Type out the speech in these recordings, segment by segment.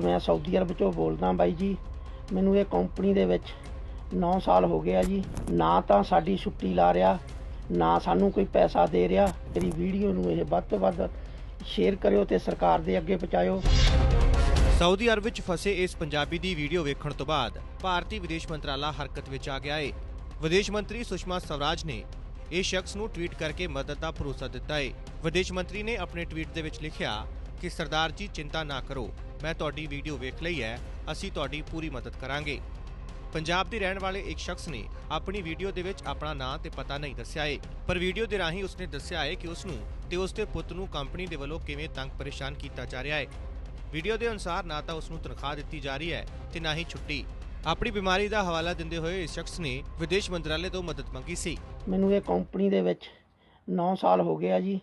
ਮੈਂ Saudi Arab ਚੋਂ ਬੋਲਦਾ ਬਾਈ ਜੀ, ਮੈਨੂੰ ਇਹ ਕੰਪਨੀ ਦੇ ਵਿੱਚ 9 ਸਾਲ ਹੋ ਗਏ ਜੀ, ਨਾ ਤਾਂ ਸਾਡੀ ਛੁੱਟੀ ਲਾ ਰਿਹਾ, ਨਾ ਸਾਨੂੰ ਕੋਈ ਪੈਸਾ ਦੇ ਰਿਹਾ, ਮੇਰੀ ਵੀਡੀਓ ਨੂੰ ਇਹ ਵੱਧ ਤੋਂ ਵੱਧ ਸ਼ੇਅਰ ਕਰਿਓ ਤੇ ਸਰਕਾਰ ਦੇ ਅੱਗੇ ਪਹੁੰਚਾਇਓ। ਸਾਊਦੀ ਅਰਬ ਵਿੱਚ ਫਸੇ ਇਸ ਪੰਜਾਬੀ ਦੀ ਵੀਡੀਓ ਵੇਖਣ ਤੋਂ ਬਾਅਦ ਭਾਰਤੀ ਵਿਦੇਸ਼ ਮੰਤਰਾਲਾ ਹਰਕਤ ਵਿੱਚ ਆ ਗਿਆ ਏ। ਵਿਦੇਸ਼ ਮੰਤਰੀ ਸੁਸ਼ਮਾ ਸਵਰਾਜ ਨੇ ਇਹ ਸ਼ਖਸ ਨੂੰ ਟਵੀਟ ਕਰਕੇ ਮਦਦ ਦਾ ਭਰੋਸਾ ਦਿੱਤਾ ਏ। ਵਿਦੇਸ਼ ਮੰਤਰੀ ਨੇ ਆਪਣੇ ਟਵੀਟ ਦੇ ਵਿੱਚ ਲਿਖਿਆ ਕਿ ਸਰਦਾਰ ਜੀ, ਚਿੰਤਾ ਨਾ ਕਰੋ। ਮੈਂ ਤੁਹਾਡੀ ਵੀਡੀਓ ਵੇਖ ਲਈ ਹੈ। ਅਸੀਂ ਤੁਹਾਡੀ ਪੂਰੀ ਮਦਦ ਕਰਾਂਗੇ। ਪੰਜਾਬ ਦੇ ਰਹਿਣ ਵਾਲੇ ਇੱਕ ਸ਼ਖਸ ਨੇ ਆਪਣੀ ਵੀਡੀਓ ਦੇ ਵਿੱਚ ਆਪਣਾ ਨਾਂ ਤੇ ਪਤਾ ਨਹੀਂ ਦੱਸਿਆ ਹੈ ਪਰ ਵੀਡੀਓ ਦੇ ਰਾਹੀਂ ਉਸਨੇ ਦੱਸਿਆ ਹੈ ਕਿ ਉਸ ਨੂੰ ਤੇ ਉਸ ਦੇ ਪੁੱਤ ਨੂੰ ਕੰਪਨੀ ਦੇ ਵੱਲੋਂ ਕਿਵੇਂ ਤੰਗ ਪਰੇਸ਼ਾਨ ਕੀਤਾ ਜਾ ਰਿਹਾ ਹੈ ਵੀਡੀਓ ਦੇ ਅਨੁਸਾਰ ਨਾ ਤਾਂ ਉਸ ਨੂੰ ਤਨਖਾਹ ਦਿੱਤੀ ਜਾ ਰਹੀ ਹੈ ਤੇ ਨਾ ਹੀ ਛੁੱਟੀ। ਆਪਣੀ ਬਿਮਾਰੀ ਦਾ ਹਵਾਲਾ ਦਿੰਦੇ ਹੋਏ ਇਸ ਸ਼ਖਸ ਨੇ ਵਿਦੇਸ਼ ਮੰਤਰਾਲੇ ਤੋਂ ਮਦਦ ਮੰਗੀ ਸੀ। ਮੈਨੂੰ ਇਹ ਕੰਪਨੀ ਦੇ ਵਿੱਚ 9 ਸਾਲ ਹੋ ਗਏ ਆ ਜੀ।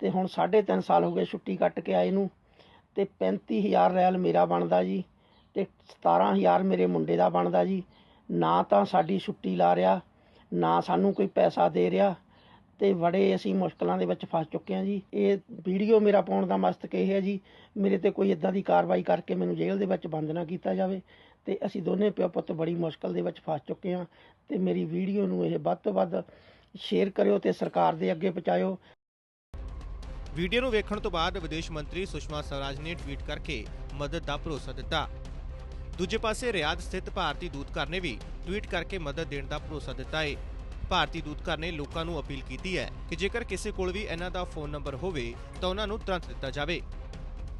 ਤੇ ਹੁਣ 3.5 ਸਾਲ ਹੋ ਗਏ ਛੁੱਟੀ ਕੱਟ ਕੇ ਆਏ ਨੂੰ ਤੇ 35000 ਰੈਲ ਮੇਰਾ ਬਣਦਾ ਜੀ ਤੇ 17000 ਮੇਰੇ ਮੁੰਡੇ ਦਾ ਬਣਦਾ ਜੀ। ਨਾ ਤਾਂ ਸਾਡੀ ਛੁੱਟੀ ਲਾ ਰਿਹਾ, ਨਾ ਸਾਨੂੰ ਕੋਈ ਪੈਸਾ ਦੇ ਰਿਹਾ ਤੇ ਬੜੇ ਅਸੀਂ ਮੁਸ਼ਕਲਾਂ ਦੇ ਵਿੱਚ ਫਸ ਚੁੱਕੇ ਹਾਂ ਜੀ। ਇਹ ਵੀਡੀਓ ਮੇਰਾ ਪਾਉਣ ਦਾ ਮਸਤਕ ਇਹ ਹੈ ਜੀ, ਮੇਰੇ ਤੇ ਕੋਈ ਇਦਾਂ ਦੀ ਕਾਰਵਾਈ ਕਰਕੇ ਮੈਨੂੰ ਜੇਲ੍ਹ ਦੇ ਵਿੱਚ ਬੰਦ ਨਾ ਕੀਤਾ ਜਾਵੇ ਤੇ ਅਸੀਂ ਦੋਨੇ ਪਿਓ ਪੁੱਤ ਬੜੀ ਮੁਸ਼ਕਲ ਦੇ ਵਿੱਚ ਫਸ ਚੁੱਕੇ ਹਾਂ ਤੇ ਮੇਰੀ ਵੀਡੀਓ ਨੂੰ ਇਹ ਵੱਧ ਤੋਂ ਵੱਧ ਸ਼ੇਅਰ ਕਰਿਓ ਤੇ ਸਰਕਾਰ ਦੇ ਅੱਗੇ ਪਹੁੰਚਾਇਓ। ਵੀਡੀਓ ਨੂੰ ਵੇਖਣ ਤੋਂ ਬਾਅਦ ਵਿਦੇਸ਼ ਮੰਤਰੀ ਸੁਸ਼ਮਾ ਸਵਰਾਜ ਨੇ ਟਵੀਟ ਕਰਕੇ ਮਦਦ ਦਾ ਭਰੋਸਾ ਦਿੱਤਾ। ਦੂਜੇ ਪਾਸੇ ਰਿਆਦ ਸਥਿਤ ਭਾਰਤੀ ਦੂਤਘਰ ਨੇ ਵੀ ਟਵੀਟ ਕਰਕੇ ਮਦਦ ਦੇਣ ਦਾ ਭਰੋਸਾ ਦਿੱਤਾ ਹੈ ਭਾਰਤੀ ਦੂਤਘਰ ਨੇ ਲੋਕਾਂ ਨੂੰ ਅਪੀਲ ਕੀਤੀ ਹੈ ਕਿ ਜੇਕਰ ਕਿਸੇ ਕੋਲ ਵੀ ਇਹਨਾਂ ਦਾ ਫੋਨ ਨੰਬਰ ਹੋਵੇ ਤਾਂ ਉਹਨਾਂ ਨੂੰ ਤੁਰੰਤ ਦਿੱਤਾ ਜਾਵੇ।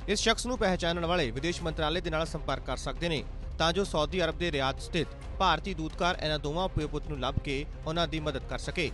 ਇਸ ਸ਼ਖਸ ਨੂੰ ਪਹਿਚਾਨਣ ਵਾਲੇ ਵਿਦੇਸ਼ ਮੰਤਰਾਲੇ ਦੇ ਨਾਲ ਸੰਪਰਕ ਕਰ ਸਕਦੇ ਨੇ, ਤਾਂ ਜੋ ਸਾਊਦੀ ਅਰਬ ਦੇ ਰਿਆਦ ਸਥਿਤ ਭਾਰਤੀ ਦੂਤਘਰ ਇਹਨਾਂ ਦੋਵਾਂ ਪਿਓ ਨੂੰ ਲੱਭ ਕੇ ਉਹਨਾਂ ਦੀ ਮਦਦ ਕਰ ਸਕੇ।